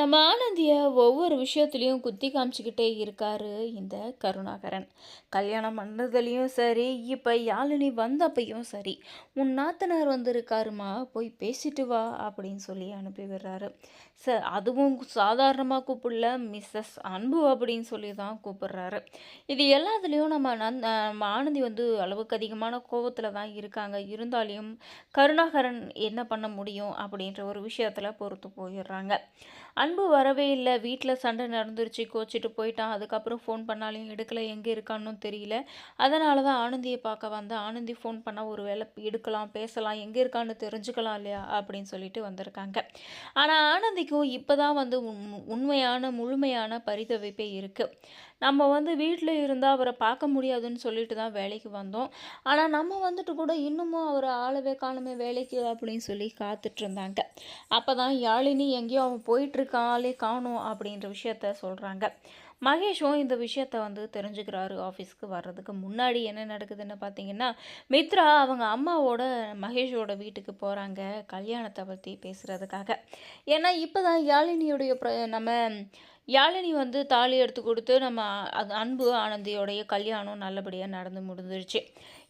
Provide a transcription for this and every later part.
நம்ம ஆனந்தியை ஒவ்வொரு விஷயத்துலையும் குத்தி காமிச்சிக்கிட்டே இருக்காரு இந்த கருணாகரன். கல்யாணம் பண்ணதுலேயும் சரி இப்போ யாழினி வந்தப்பையும் சரி உன் நாத்தனார் வந்திருக்காருமா போய் பேசிட்டு வா அப்படின்னு சொல்லி அனுப்பி விடுறாரு. ச அதுவும் சாதாரணமாக கூப்பிடல மிஸ்ஸஸ் அன்பு அப்படின்னு சொல்லி தான் கூப்பிடுறாரு. இது எல்லாத்துலேயும் நம்ம நந் நம்ம ஆனந்தி வந்து அளவுக்கு அதிகமான கோபத்தில் தான் இருக்காங்க. இருந்தாலையும் கருணாகரன் என்ன பண்ண முடியும் அப்படின்ற ஒரு விஷயத்தில் பொறுத்து போயிடுறாங்க. அன்பு வரவே இல்லை. வீட்டில் சண்டை நடந்துருச்சு. கோச்சிட்டு போயிட்டான். அதுக்கப்புறம் ஃபோன் பண்ணாலையும் எடுக்கலை. எங்கே இருக்கான்னு தெரியல. அதனால தான் ஆனந்தியை பார்க்க வந்தேன். ஆனந்தி ஃபோன் பண்ணால் ஒரு வேலை எடுக்கலாம் பேசலாம். எங்கே இருக்கான்னு தெரிஞ்சுக்கலாம் இல்லையா? அப்படின்னு சொல்லிட்டு வந்திருக்காங்க. ஆனால் ஆனந்திக்கும் இப்போ தான் வந்து உண்மையான முழுமையான பரிதவிப்பே இருக்குது நம்ம வந்து வீட்டில் இருந்தால் அவரை பார்க்க முடியாதுன்னு சொல்லிட்டு தான் வேலைக்கு வந்தோம். ஆனால் நம்ம வந்துட்டு கூட இன்னமும் அவரை ஆளவே காணுமே வேலைக்கு அப்படின்னு சொல்லி காத்துட்டு இருந்தாங்க. அப்போ தான் யாழினி எங்கேயோ அவன் போயிட்டுருக்கான் ஆளே காணும் அப்படின்ற விஷயத்த சொல்கிறாங்க மகேஷும் இந்த விஷயத்த வந்து தெரிஞ்சுக்கிறாரு ஆஃபீஸ்க்கு வர்றதுக்கு முன்னாடி என்ன நடக்குதுன்னு பார்த்தீங்கன்னா மித்ரா அவங்க அம்மாவோட மகேஷோட வீட்டுக்கு போகிறாங்க கல்யாணத்தை பற்றி பேசுகிறதுக்காக ஏன்னா இப்போ தான் யாழினியுடைய நம்ம யாழினி வந்து தாலி எடுத்து கொடுத்து நம்ம அது அன்பு ஆனந்தியோடைய கல்யாணம் நல்லபடியாக நடந்து முடிஞ்சிருச்சு.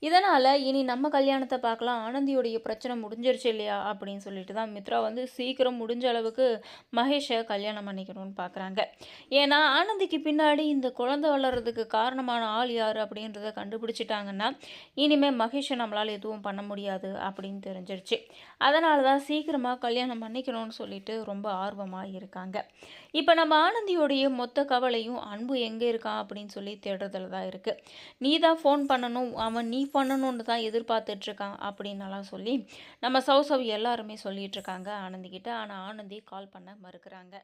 இதனால் இனி நம்ம கல்யாணத்தை பார்க்கலாம் ஆனந்தியோடைய பிரச்சனை முடிஞ்சிருச்சு இல்லையா அப்படின்னு சொல்லிட்டு தான் மித்ரா வந்து சீக்கிரம் முடிஞ்ச அளவுக்கு மகேஷை கல்யாணம் பண்ணிக்கணும்னு பார்க்குறாங்க ஏன்னா ஆனந்திக்கு பின்னாடி இந்த குழந்தை வளர்கிறதுக்கு காரணமான ஆள் யார் அப்படின்றத கண்டுபிடிச்சிட்டாங்கன்னா இனிமேல் மகேஷை நம்மளால் எதுவும் பண்ண முடியாது அப்படின்னு தெரிஞ்சிருச்சு. அதனால தான் சீக்கிரமாக கல்யாணம் பண்ணிக்கணும்னு சொல்லிட்டு ரொம்ப ஆர்வமாக இருக்காங்க. இப்போ நம்ம ஆனந்தியோடைய மொத்த கவலையும் அன்பு எங்கே இருக்கான் அப்படின்னு சொல்லி தேடுறதுல தான் இருக்குது நீ தான் ஃபோன் பண்ணணும் அவன் நீ பண்ணணுன்னு தான் எதிர்பார்த்துட்ருக்கான் அப்படின்னலாம் சொல்லி நம்ம சௌசவ் எல்லாருமே எல்லாருமே சொல்லிகிட்ருக்காங்க ஆனந்திக்கிட்ட ஆனால் ஆனந்தி கால் பண்ண மறுக்கிறாங்க.